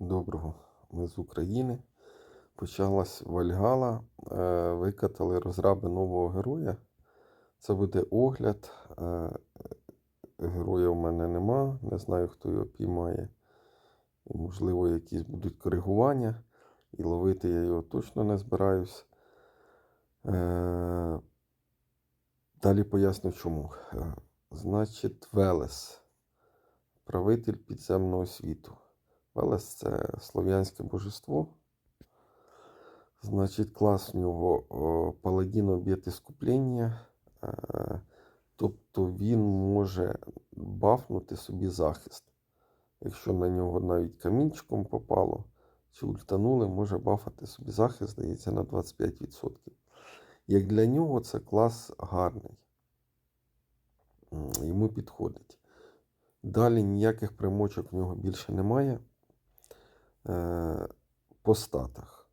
Доброго. Ми з України. Почалась Вальгала. Е, Викатали розраби нового героя. Це буде огляд. Е, Героя в мене нема. Не знаю, хто його піймає. І, можливо, якісь будуть коригування. І ловити я його точно не збираюсь. Е, Далі поясню чому. Значить, Велес. Правитель підземного світу. Велес це слов'янське божество. Значить, клас в нього паладін об'єкт іскуплення. Е, Тобто він може бафнути собі захист. Якщо на нього навіть камінчиком попало чи ультанули, може бафати собі захист, здається, на 25%. Як для нього це клас гарний. Йому підходить. Далі ніяких примочок в нього більше немає. Е, По статах.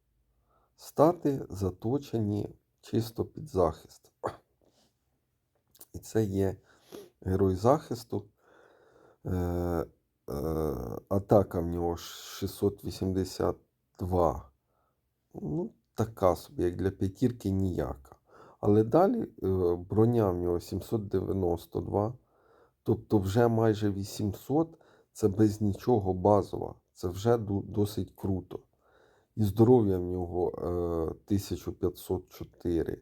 Стати заточені чисто під захист. І це є герой захисту. Е, е, атака в нього 682. Ну, така собі, як для п'ятірки, ніяка. Але далі броня в нього 792. Тобто вже майже 800 це без нічого базова. Це вже досить круто. І здоров'я в нього е, 1504.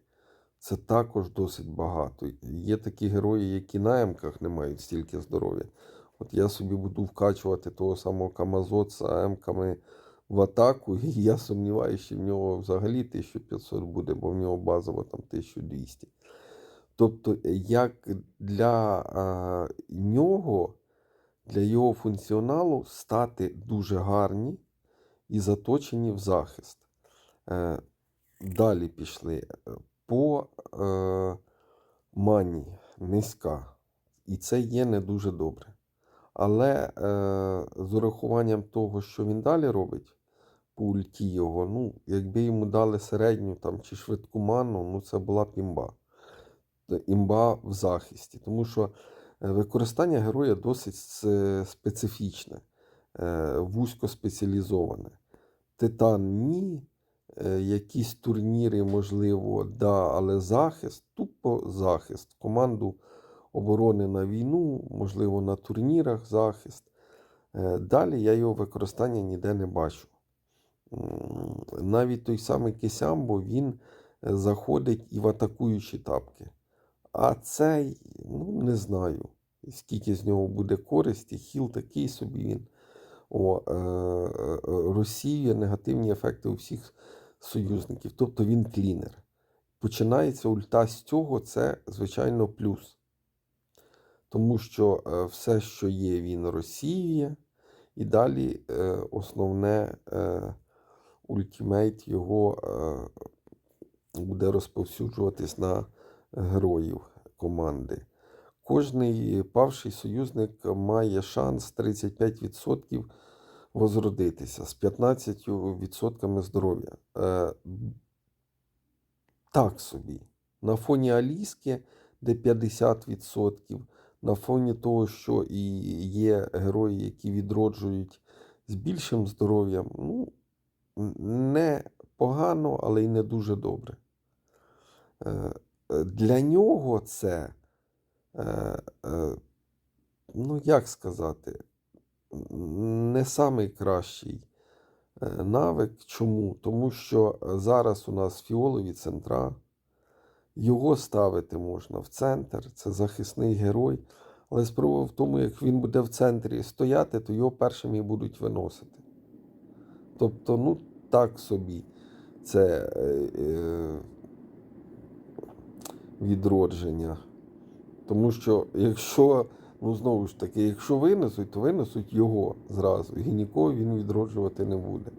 Це також досить багато. Є такі герої, які наемках не мають стільки здоров'я. От я собі буду вкачувати того самого Камазоца емками в атаку, і я сумніваюся, що в нього взагалі 1500 буде, бо в нього базово там 1200. Тобто, як для а, нього, для його функціоналу стати дуже гарні і заточені в захист. Е, далі пішли. По е, мані низька. І це є не дуже добре. Але е, з урахуванням того, що він далі робить по ульті його, ну, якби йому дали середню там, чи швидку ману, ну це була б імба. Імба в захисті. Тому що використання героя досить специфічне, е, вузько спеціалізоване. Титан ні. Е, Якісь турніри, можливо, да, але захист, тупо захист. Команду оборони на війну, можливо, на турнірах захист. Е, Далі я його використання ніде не бачу. Навіть той самий Кисямбо, він е, заходить і в атакуючі тапки. А цей, ну, не знаю, скільки з нього буде користі, хіл такий собі він. О, е, е, розсіює негативні ефекти у всіх союзників. Тобто він клінер. Починається ульта з цього, це, звичайно, плюс. Тому що е, все, що є, він розсіює. І далі е, основне е, ультимейт його е, буде розповсюджуватись на героїв команди. Кожний павший союзник має шанс 35% возродитися з 15% здоров'я. Е, так собі. На фоні Аліски, де 50%, на фоні того, що і є герої, які відроджують з більшим здоров'ям, ну, не погано, але й не дуже добре. Е, Для нього це, е, е, ну як сказати, не самий кращий е, навик. Чому? Тому що зараз у нас фіолові центра. Його ставити можна в центр, це захисний герой. Але справа в тому, як він буде в центрі стояти, то його першими будуть виносити. Тобто, ну, так собі це е, е, відродження. Тому що якщо, ну знову ж таки, якщо винесуть, то винесуть його зразу. І нікого він відроджувати не буде.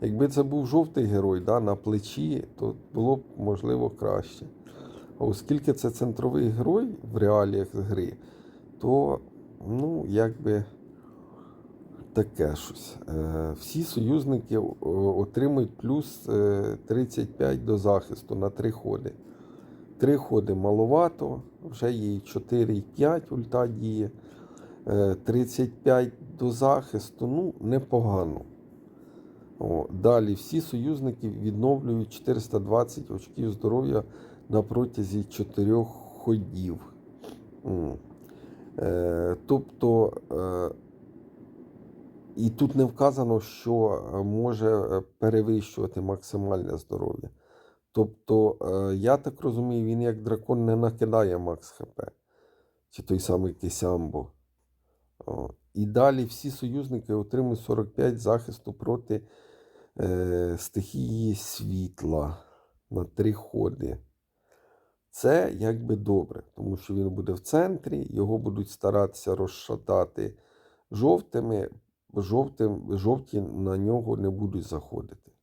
Якби це був жовтий герой да, на плечі, то було б можливо краще. А оскільки це центровий герой в реаліях гри, то ну, якби таке щось. Е, Всі союзники о, отримують плюс е, 35 до захисту на три ходи. Три ходи маловато, вже є і 4 і 5 ульта діє. Е, 35 до захисту, ну, непогано. О, далі всі союзники відновлюють 420 очків здоров'я на протязі 4 ходів. Е, тобто, е, і тут не вказано, що е, може е, перевищувати максимальне здоров'я. Тобто, е, я так розумію, він як дракон не накидає макс ХП, чи той самий Кисямбо. І далі всі союзники отримують 45 захисту проти е, стихії світла на три ходи. Це якби добре, тому що він буде в центрі, його будуть старатися розшатати жовтими, жовтим, жовті на нього не будуть заходити.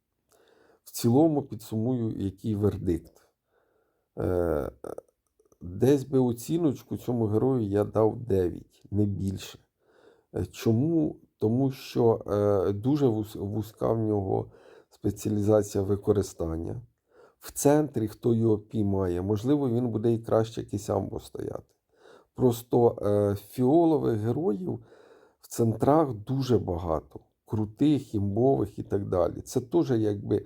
В цілому підсумую, який вердикт. Е, десь би оціночку цьому герою я дав 9, не більше. Е, Чому? Тому що е, дуже вузька в нього спеціалізація використання. В центрі, хто його піймає, можливо, він буде і краще кисямбо стояти. Просто фіолових героїв в центрах дуже багато. Крутих, імбових і так далі. Це теж якби,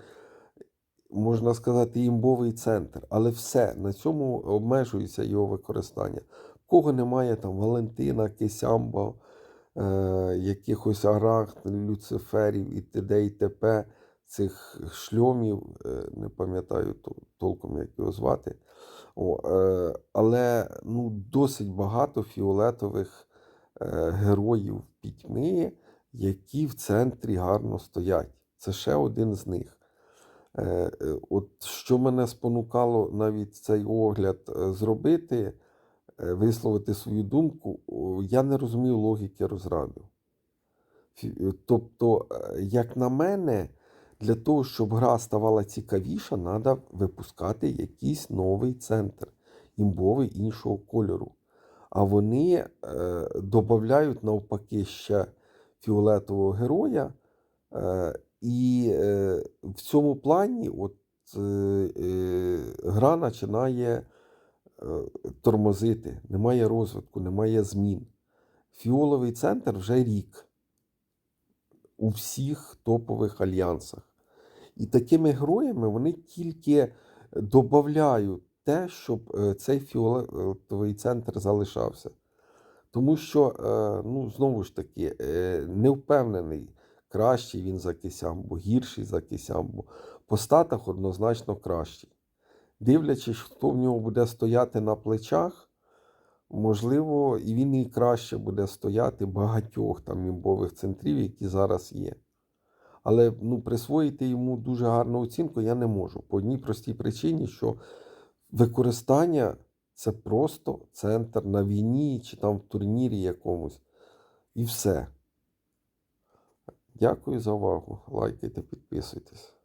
можна сказати, імбовий центр. Але все, на цьому обмежується його використання. Кого немає там Валентина, Кисямбо, е, якихось арахн, люциферів і т.д. і т.п. Цих шльомів, е, не пам'ятаю то- толком, як його звати. О, е, але ну, досить багато фіолетових е, героїв пітьми, які в центрі гарно стоять. Це ще один з них. Е, е, От що мене спонукало навіть цей огляд е, зробити, висловити свою думку, я не розумію логіки розрадів. Е, Тобто, як на мене, для того, щоб гра ставала цікавіша, треба випускати якийсь новий центр, імбовий іншого кольору. А вони е, додають навпаки ще фіолетового героя. Е, і в цьому плані от, е, е, гра починає е, тормозити, немає розвитку, немає змін. Фіоловий центр вже рік у всіх топових альянсах. І такими героями вони тільки додають те, щоб е, цей фіолетовий центр залишався. Тому що, е, ну, знову ж таки, не впевнений, кращий він за Кисямбо, гірший за Кисямбо. По статах однозначно кращий. Дивлячись, хто в нього буде стояти на плечах, можливо, і він і краще буде стояти багатьох там імбових центрів, які зараз є. Але ну, присвоїти йому дуже гарну оцінку я не можу. По одній простій причині, що використання це просто центр на війні чи там в турнірі якомусь. І все. Дякую за увагу. Лайкайте, підписуйтесь.